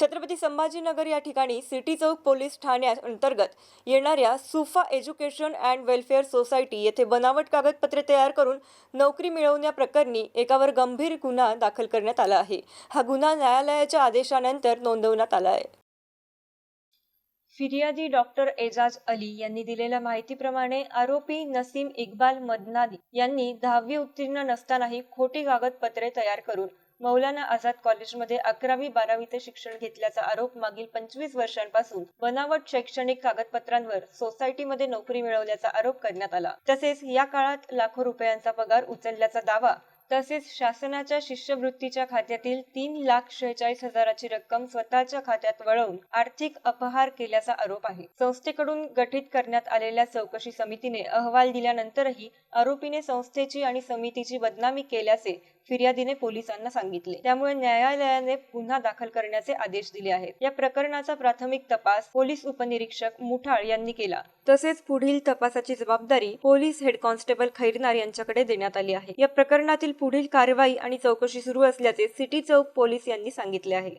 छत्रपती संभाजीनगर या ठिकाणी सिटी चौक पोलीस ठाण्याअंतर्गत येणाऱ्या सुफा एज्युकेशन अँड वेलफेअर सोसायटी येथे बनावट कागदपत्रे तयार करून नोकरी मिळवण्याप्रकरणी एकावर गंभीर गुन्हा दाखल करण्यात आला आहे. हा गुन्हा न्यायालयाच्या आदेशानंतर नोंदवण्यात आला आहे. फिर्यादी डॉक्टर एजाज अली यांनी दिलेल्या माहितीप्रमाणे आरोपी नसीम इक्बाल मदनानी यांनी दहावी उत्तीर्ण नसतानाही खोटी कागदपत्रे तयार करून मौलाना आझाद कॉलेजमध्ये अकरावी बारावीचे शिक्षण घेतल्याचा आरोप मागील पंचवीस वर्षांपासून बनावट शैक्षणिक कागदपत्रांवर सोसायटीमध्ये नोकरी मिळवल्याचा आरोप करण्यात आला. तसेच या काळात लाखो रुपयांचा पगार उचलल्याचा दावा तसेच शासनाच्या शिष्यवृत्तीच्या खात्यातील तीन लाख शेहेचाळीस हजाराची रक्कम स्वतःच्या खात्यात वळवून आर्थिक अपहार केल्याचा आरोप आहे. संस्थेकडून गठीत करण्यात आलेल्या चौकशी समितीने अहवाल दिल्यानंतरही आरोपीने संस्थेची आणि समितीची बदनामी केल्याचे फिर्यादीने पोलिसांना सांगितले. त्यामुळे न्यायालयाने गुन्हा दाखल करण्याचे आदेश दिले आहेत. या प्रकरणाचा प्राथमिक तपास पोलीस उपनिरीक्षक मुठाळ यांनी केला. तसेच पुढील तपासाची जबाबदारी पोलीस हेड कॉन्स्टेबल खैरनार यांच्याकडे देण्यात आली आहे. या प्रकरणातील पुढील कारवाई आणि चौकशी सुरू असल्याचे सिटी चौक पोलीस यांनी सांगितले आहे.